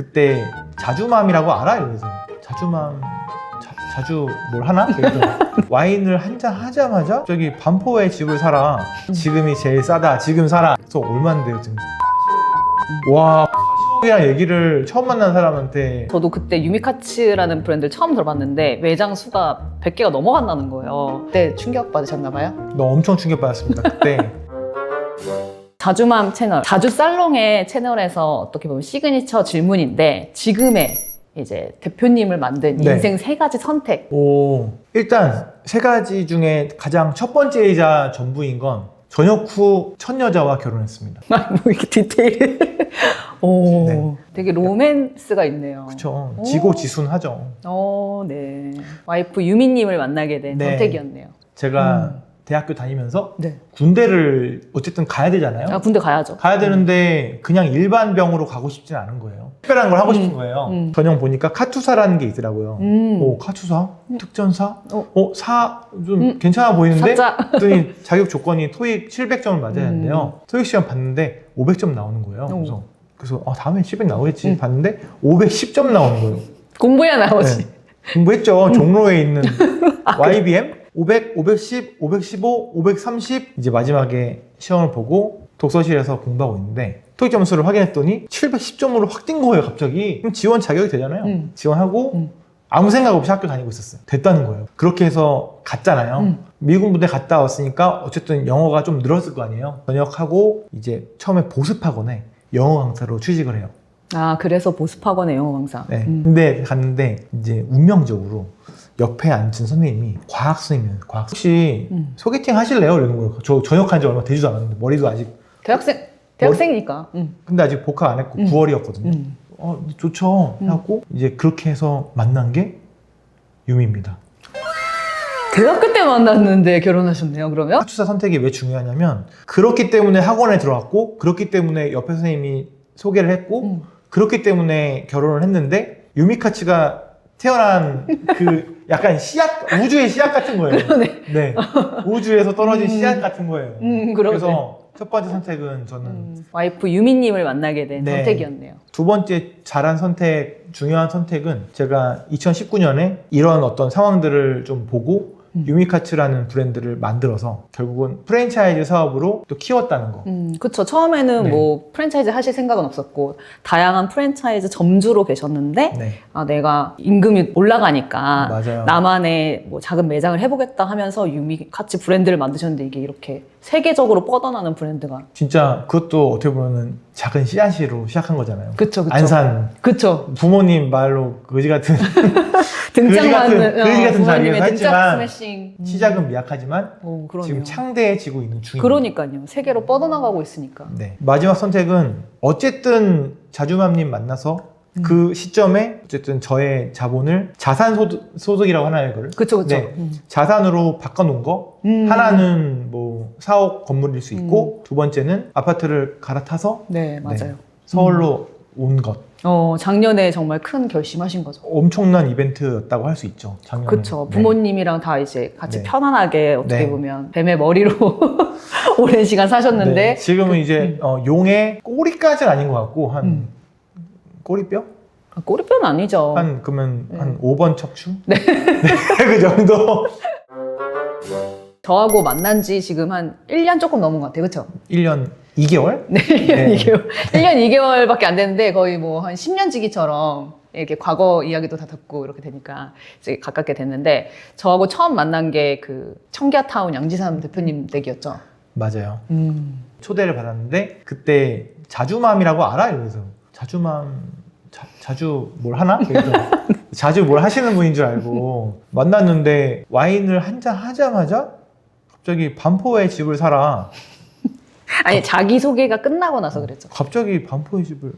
그때 자주맘이라고 알아? 이러면서 자주맘 자, 주뭘 하나? 그래서 와인을 한잔 하자마자 저기 반포에 집을 사라 지금이 제일 싸다 지금 사라 그래서 얼마인데요 지금 와 이랑 얘기를 처음 만난 사람한테 저도 그때 유미카츠라는 브랜드를 처음 들어봤는데 매장 수가 100개가 넘어간다는 거예요. 그때 충격 받으셨나 봐요. 너 엄청 충격받았습니다 그때 자주맘 채널, 자주 살롱의 채널에서 어떻게 보면 시그니처 질문인데 지금의 이제 대표님을 만든 네. 인생 세 가지 선택. 오 일단 세 가지 중에 가장 첫 번째이자 전부인 건 전역 후 첫 여자와 결혼했습니다 뭐 이렇게 디테일. 오, 네. 되게 로맨스가 있네요. 그쵸 오. 지고지순하죠 어, 네. 와이프 유미님을 만나게 된 네. 선택이었네요. 제가 음. 대학교 다니면서 네. 군대를 어쨌든 가야 되잖아요. 아, 군대 가야죠. 가야 되는데 그냥 일반 병으로 가고 싶진 않은 거예요. 특별한 걸 하고 음, 싶은 거예요. 음. 전형 보니까 카투사라는 게 있더라고요. 음. 오 카투사? 특전사? 어. 어, 사? 좀 음. 괜찮아 보이는데? 살짝. 그랬더니 자격 조건이 토익 700점을 맞아야 음. 되는데요. 토익 시험 봤는데 500점 나오는 거예요. 오. 그래서 그래서 어, 다음에 700 나오겠지 음. 봤는데 510점 나오는 거예요. 공부해야 나오지. 네. 공부했죠. 음. 종로에 있는 아, YBM 500, 510, 515, 530 이제 마지막에 시험을 보고 독서실에서 공부하고 있는데 토익 점수를 확인했더니 710점으로 확 뛴 거예요 갑자기 그럼 지원 자격이 되잖아요 음. 지원하고 음. 아무 생각 없이 학교 다니고 있었어요 됐다는 거예요 그렇게 해서 갔잖아요 음. 미군 부대 갔다 왔으니까 어쨌든 영어가 좀 늘었을 거 아니에요 전역하고 이제 처음에 보습학원에 영어 강사로 취직을 해요 아, 그래서 보습학원의 영어 강사. 네. 음. 근데 갔는데 이제 운명적으로 옆에 앉은 선생님이 과학 선생님이에요. 과학 혹시 음. 소개팅 하실래요? 이러는 거예요. 저 전역한 지 얼마 되지도 않았는데 머리도 아직 대학생, 대학생이니까. 음. 근데 아직 복학 안 했고 음. 9월이었거든요. 음. 어 좋죠. 음. 하고 이제 그렇게 해서 만난 게 유미입니다. 대학교 때 만났는데 결혼하셨네요, 그러면? 학주사 선택이 왜 중요하냐면 그렇기 때문에 학원에 들어갔고 그렇기 때문에 옆에 선생님이 소개를 했고 음. 그렇기 때문에 결혼을 했는데 유미카츠가 태어난 그 약간 씨앗 우주의 씨앗 같은 거예요. 그러네. 네, 우주에서 떨어진 음. 씨앗 같은 거예요. 음, 그러네. 그래서 첫 번째 선택은 저는 음. 와이프 유미님을 만나게 된 네. 선택이었네요. 두 번째 잘한 선택, 중요한 선택은 제가 2019년에 이런 어떤 상황들을 좀 보고 음. 유미카츠라는 브랜드를 만들어서 결국은 프랜차이즈 사업으로 또 키웠다는 거. 음, 그쵸. 처음에는 네. 뭐 프랜차이즈 하실 생각은 없었고, 다양한 프랜차이즈 점주로 계셨는데, 네, 아, 내가 임금이 올라가니까, 맞아요. 나만의 뭐 작은 매장을 해보겠다 하면서 유미카츠 브랜드를 만드셨는데, 이게 이렇게 세계적으로 뻗어나는 브랜드가. 진짜 그것도 어떻게 보면은 작은 씨앗으로 시작한 거잖아요. 그쵸, 그쵸. 안산 그쵸. 부모님 말로 거지 같은 그지 같은- 그지 같은 부모님의 자리에서 등짝 했지만 스매싱. 음. 시작은 미약하지만 오, 그러네요. 지금 창대해지고 있는 중입니다. 그러니까요. 세계로 뻗어나가고 있으니까. 네. 마지막 선택은 어쨌든 자주맘님 만나서 음. 그 시점에 어쨌든 저의 자본을 자산 소득, 소득이라고 하나요, 이거를? 그쵸, 그쵸. 네. 음. 자산으로 바꿔놓은 거. 음. 하나는 뭐 사옥 건물일 수 있고 두 번째는 아파트를 갈아타서 네, 맞아요. 서울로 온 것. 어, 작년에 정말 큰 결심하신 거죠. 엄청난 이벤트였다고 할 수 있죠. 작년에. 그쵸. 네. 부모님이랑 다 이제 같이 네. 편안하게 어떻게 네. 보면 뱀의 머리로 오랜 시간 사셨는데. 네, 지금은 이제 음. 어, 용의 꼬리까지는 아닌 것 같고 한 음. 꼬리뼈? 아, 꼬리뼈는 아니죠. 한 그러면 네. 한 5번 척추? 네. 그 정도. 저하고 만난 지 지금 한 1년 조금 넘은 것 같아요. 그쵸? 1년 2개월? 네, 1년 네. 2개월. 1년 2개월밖에 안 됐는데 거의 뭐 한 10년 지기처럼 이렇게 과거 이야기도 다 듣고 이렇게 되니까 이제 가깝게 됐는데 저하고 처음 만난 게 그 청계타운 양지삼 대표님 댁이었죠. 맞아요. 음. 초대를 받았는데 그때 자주맘이라고 알아? 이러면서 자주맘 자, 자주 뭘 하나? 그래서 자주 뭘 하시는 분인 줄 알고 만났는데 와인을 한 잔 하자마자 갑자기 반포에 집을 사라. 아니 자기 소개가 끝나고 나서 그랬죠. 갑자기 반포의 집을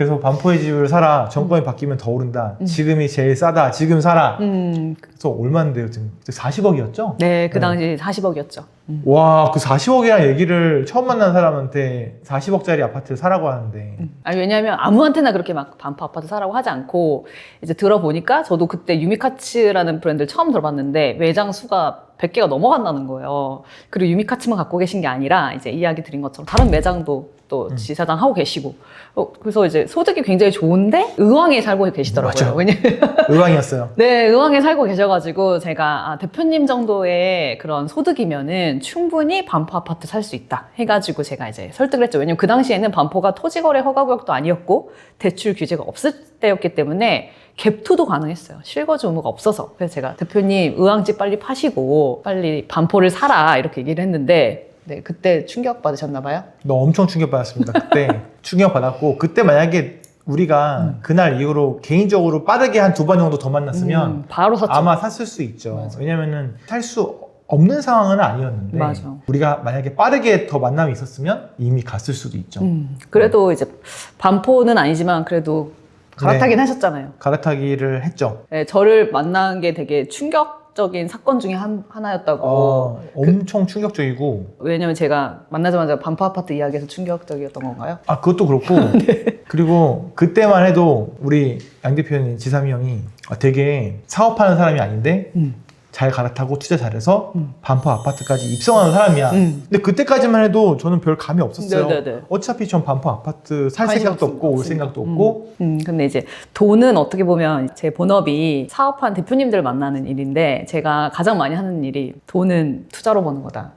그래서 반포의 집을 사라. 정권이 바뀌면 더 오른다. 음. 지금이 제일 싸다. 지금 사라. 음, 그래서 얼마인데요? 지금 40억이었죠? 네, 그 네. 당시 40억이었죠. 음. 와, 그 40억이라는 얘기를 처음 만난 사람한테 40억짜리 아파트를 사라고 하는데 아니, 왜냐하면 아무한테나 그렇게 막 반포 아파트 사라고 하지 않고 이제 들어보니까 저도 그때 유미카츠라는 브랜드를 처음 들어봤는데 매장 수가 100개가 넘어간다는 거예요. 그리고 유미카츠만 갖고 계신 게 아니라 이제 이야기 드린 것처럼 다른 매장도 또 음. 지사장 하고 계시고 어, 그래서 이제 소득이 굉장히 좋은데 의왕에 살고 계시더라고요. 맞아. 왜냐면 의왕이었어요. 네, 의왕에 살고 계셔가지고 제가 아, 대표님 정도의 그런 소득이면은 충분히 반포 아파트 살 수 있다 해가지고 제가 이제 설득을 했죠. 왜냐면 그 당시에는 반포가 토지거래 허가구역도 아니었고 대출 규제가 없을 때였기 때문에 갭투도 가능했어요. 실거주 의무가 없어서. 그래서 제가 대표님 의왕집 빨리 파시고 빨리 반포를 사라 이렇게 얘기를 했는데 네, 그때 충격 받으셨나 봐요. 너 엄청 충격받았습니다. 그때 충격받았고 그때 만약에 우리가 그날 이후로 개인적으로 빠르게 한 두 번 정도 더 만났으면 음, 바로 샀죠. 아마 샀을 수 있죠. 맞아. 왜냐면은 살 수 없는 상황은 아니었는데 맞아. 우리가 만약에 빠르게 더 만남이 있었으면 이미 갔을 수도 있죠. 음, 그래도 이제 반포는 아니지만 그래도 갈아타긴 하셨잖아요. 갈아타기를 했죠. 네, 저를 만난 게 되게 충격 적인 사건 중에 한, 하나였다고. 어, 엄청 충격적이고 왜냐면 제가 만나자마자 반포 아파트 이야기에서 충격적이었던 건가요? 아 그것도 그렇고 그리고 그때만 해도 우리 양 대표님 지삼이 형이 아, 되게 사업하는 사람이 아닌데 음. 잘 갈아타고 투자 잘해서 음. 반포 아파트까지 입성하는 사람이야. 음. 근데 그때까지만 해도 저는 별 감이 없었어요. 네네네. 어차피 전 반포 아파트 살 관심 생각도 없- 없고 올 없으니까. 생각도 없고 음, 근데 이제 돈은 어떻게 보면 제 본업이 사업한 대표님들 만나는 일인데 제가 가장 많이 하는 일이 돈은 투자로 버는 거다.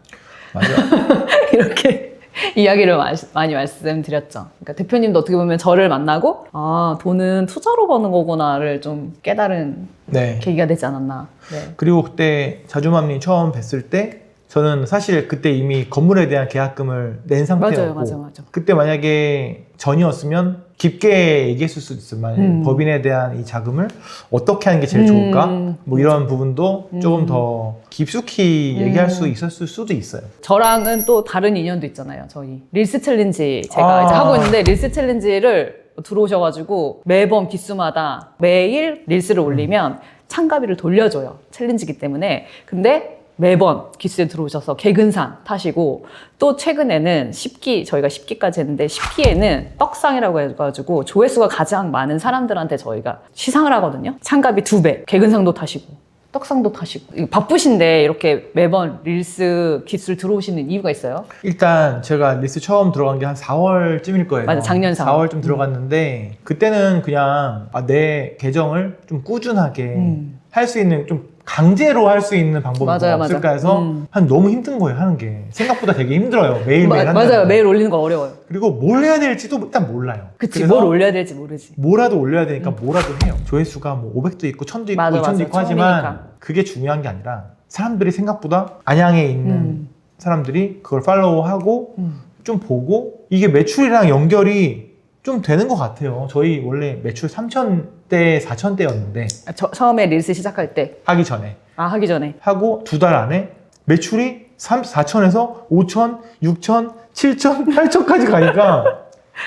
맞아. 이렇게 이야기를 마- 많이 말씀드렸죠. 그러니까 대표님도 어떻게 보면 저를 만나고 아 돈은 투자로 버는 거구나를 좀 깨달은 네. 계기가 되지 않았나. 네. 그리고 그때 자주맘님 처음 뵀을 때 저는 사실 그때 이미 건물에 대한 계약금을 낸 상태였고 맞아요, 맞아요, 맞아요. 그때 만약에 전이었으면 깊게 얘기했을 수도 있어요. 만약 음. 법인에 대한 이 자금을 어떻게 하는 게 제일 음. 좋을까? 뭐 이런 부분도 조금 음. 더 깊숙이 얘기할 음. 수 있었을 수도 있어요. 저랑은 또 다른 인연도 있잖아요. 저희 릴스 챌린지 제가 아. 이제 하고 있는데 릴스 챌린지를 들어오셔가지고 매번 기수마다 매일 릴스를 올리면 참가비를 돌려줘요. 챌린지기 때문에. 근데 매번 기수에 들어오셔서 개근상 타시고 또 최근에는 10기 저희가 10기까지 했는데 10기에는 떡상이라고 해가지고 조회수가 가장 많은 사람들한테 저희가 시상을 하거든요. 참가비 두 배, 개근상도 타시고 떡상도 타시고 바쁘신데 이렇게 매번 릴스 기술 들어오시는 이유가 있어요? 일단 제가 리스 처음 들어간 게 한 4월쯤일 거예요. 맞아, 작년 4월. 4월 쯤 들어갔는데 그때는 그냥 아, 내 계정을 좀 꾸준하게 음. 할수 있는 좀 강제로 할 수 있는 방법이 맞아요, 뭐 없을까. 해서 음. 한 너무 힘든 거예요 하는 게 생각보다 되게 힘들어요 매일 매일 마- 맞아요. 거. 매일 올리는 거 어려워요. 그리고 뭘 해야 될지도 일단 몰라요. 그치, 뭘 올려야 될지 모르지. 뭐라도 올려야 되니까 뭐라도 해요. 조회수가 뭐 500도 있고 1000도 있고 맞아, 2000도 맞아. 있고 하지만 처음이니까. 그게 중요한 게 아니라 사람들이 생각보다 안양에 있는 음. 사람들이 그걸 팔로우하고 음. 좀 보고 이게 매출이랑 연결이 좀 되는 것 같아요. 저희 원래 매출 3,000대, 4,000대였는데 아, 저, 처음에 릴스 시작할 때, 하기 전에 아, 하기 전에. 하고 두 달 안에 매출이 3, 4,000에서 5,000, 6,000, 7,000, 8,000까지 가니까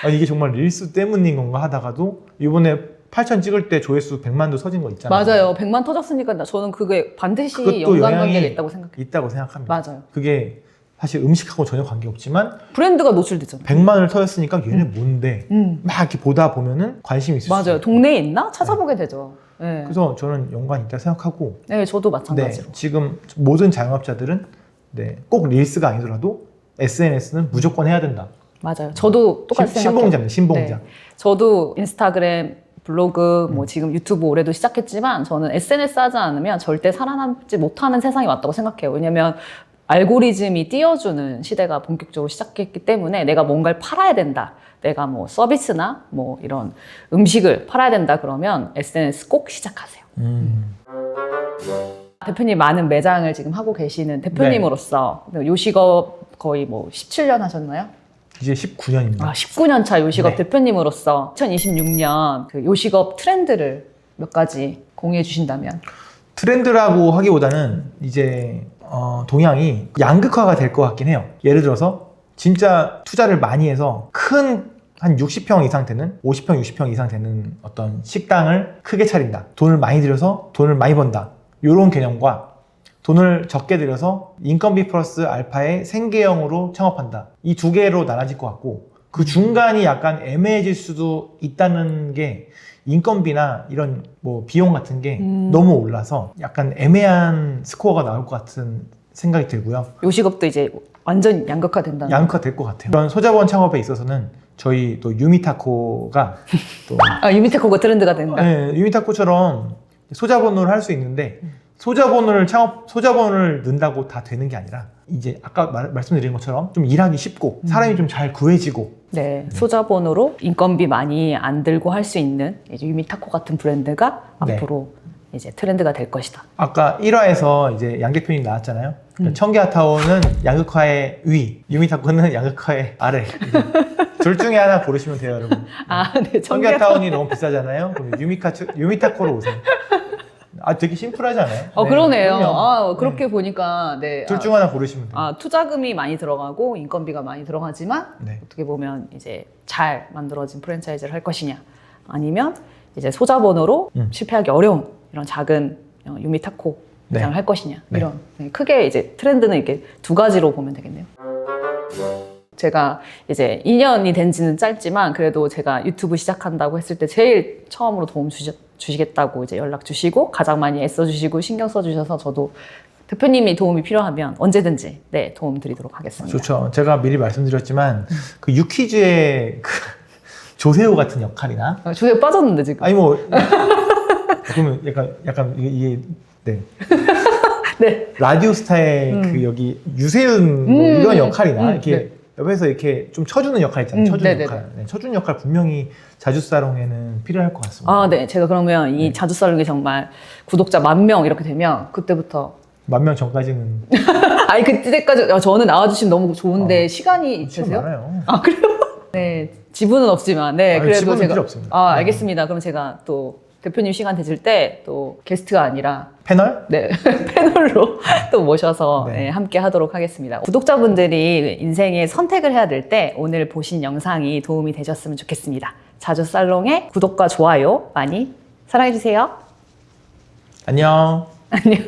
아, 이게 정말 릴스 때문인 건가 하다가도 이번에 8,000 찍을 때 조회수 100만도 서진 거 있잖아요. 맞아요. 100만 터졌으니까 나- 저는 그게 반드시 그것도 연관관계가 영향이 있다고 생각해요. 있다고 생각합니다. 맞아요. 그게 사실 음식하고 전혀 관계없지만 브랜드가 노출되잖아요. 100만을 터졌으니까 얘네 뭔데 음. 막 이렇게 보다 보면은 관심이 있을 수 맞아요. 있어요. 동네에 있나? 찾아보게 되죠. 네. 그래서 저는 연관이 있다 생각하고 네, 저도 네, 마찬가지로. 지금 모든 자영업자들은 네, 꼭 릴스가 아니더라도 SNS는 무조건 해야 된다. 맞아요. 저도 똑같이 신- 생각해요. 신봉자입니다. 신봉자. 네. 저도 인스타그램, 블로그, 뭐 지금 유튜브 올해도 시작했지만 저는 SNS 하지 않으면 절대 살아남지 못하는 세상이 왔다고 생각해요. 왜냐면 알고리즘이 띄워주는 시대가 본격적으로 시작했기 때문에 내가 뭔가를 팔아야 된다. 내가 뭐 서비스나 뭐 이런 음식을 팔아야 된다 그러면 SNS 꼭 시작하세요. 음. 대표님 많은 매장을 지금 하고 계시는 대표님으로서 요식업 거의 뭐 17년 하셨나요? 이제 19년입니다. 아, 19년 차 요식업 네. 대표님으로서 2026년 그 요식업 트렌드를 몇 가지 공유해 주신다면 트렌드라고 하기보다는 이제 어, 동향이 양극화가 될 것 같긴 해요. 예를 들어서 진짜 투자를 많이 해서 큰 한 60평 이상 되는 50평, 60평 이상 되는 어떤 식당을 크게 차린다. 돈을 많이 들여서 돈을 많이 번다. 이런 개념과 돈을 적게 들여서 인건비 플러스 알파의 생계형으로 창업한다. 이 두 개로 나눠질 것 같고 그 중간이 약간 애매해질 수도 있다는 게 인건비나 이런 뭐 비용 같은 게 음. 너무 올라서 약간 애매한 스코어가 나올 것 같은 생각이 들고요. 요식업도 이제 완전 양극화된다. 양극화 될 것 같아요. 이런 소자본 창업에 있어서는 저희 또 유미타코가 또 아, 유미테코가 트렌드가 된다. 네, 유미타코처럼 소자본으로 할 수 있는데 소자본을 창업 소자본을 넣는다고 다 되는 게 아니라 이제 아까 말, 말씀드린 것처럼 좀 일하기 쉽고 사람이 좀 잘 구해지고 네, 소자본으로 인건비 많이 안 들고 할 수 있는 이제 유미타코 같은 브랜드가 네. 앞으로 이제 트렌드가 될 것이다. 아까 1화에서 이제 양 대표님 나왔잖아요. 음. 청계아타운은 양극화의 위, 유미타코는 양극화의 아래. 둘 중에 하나 고르시면 돼요, 여러분. 아, 네, 청계타운. 청계아타운이 너무 비싸잖아요. 그럼 유미카 유미타코로 오세요. 아, 되게 심플하지 않아요? 어, 네, 그러네요. 그럼요. 아, 그렇게 보니까 네. 둘 아, 중 하나 고르시면 돼요. 아, 투자금이 많이 들어가고 인건비가 많이 들어가지만 네. 어떻게 보면 이제 잘 만들어진 프랜차이즈를 할 것이냐 아니면 이제 소자본으로 음. 실패하기 어려운 이런 작은 어, 유미타코 네. 시장을 할 것이냐 네. 이런 네, 크게 이제 트렌드는 이렇게 두 가지로 보면 되겠네요. 제가 이제 2년이 된 지는 짧지만 그래도 제가 유튜브 시작한다고 했을 때 제일 처음으로 도움 주시, 주시겠다고 이제 연락 주시고 가장 많이 애써 주시고 신경 써 주셔서 저도 대표님이 도움이 필요하면 언제든지 네 도움 드리도록 하겠습니다. 좋죠. 제가 미리 말씀드렸지만 그 유퀴즈의 그 조세호 같은 역할이나 아, 조세 빠졌는데 지금. 아니 뭐 그러면 약간 약간 이게, 이게 네 네. 라디오스타의 음. 그 여기 유세윤 뭐 음, 이런 역할이나 음, 이렇게 네. 옆에서 이렇게 좀 쳐주는 역할 있잖아요. 음, 쳐주는 네네네. 역할. 네, 쳐주는 역할 분명히 자주사롱에는 필요할 것 같습니다. 아, 네. 제가 그러면 이 네. 자주살롱이 정말 구독자 만 명 이렇게 되면 그때부터 만 명 전까지는 아니 그때까지 아, 저는 나와주시면 너무 좋은데 어, 시간이 시간? 많아요. 아 그래요? 네 지분은 없지만 네 아니, 그래도 지분은 제가 필요 없습니다. 아 네. 알겠습니다. 그럼 제가 또 대표님 시간 되실 때 또 게스트가 아니라 패널? 네 패널로 또 모셔서 네. 네, 함께 하도록 하겠습니다. 구독자분들이 인생에 선택을 해야 될 때 오늘 보신 영상이 도움이 되셨으면 좋겠습니다. 자주 살롱의 구독과 좋아요 많이 사랑해 주세요. 안녕. 안녕.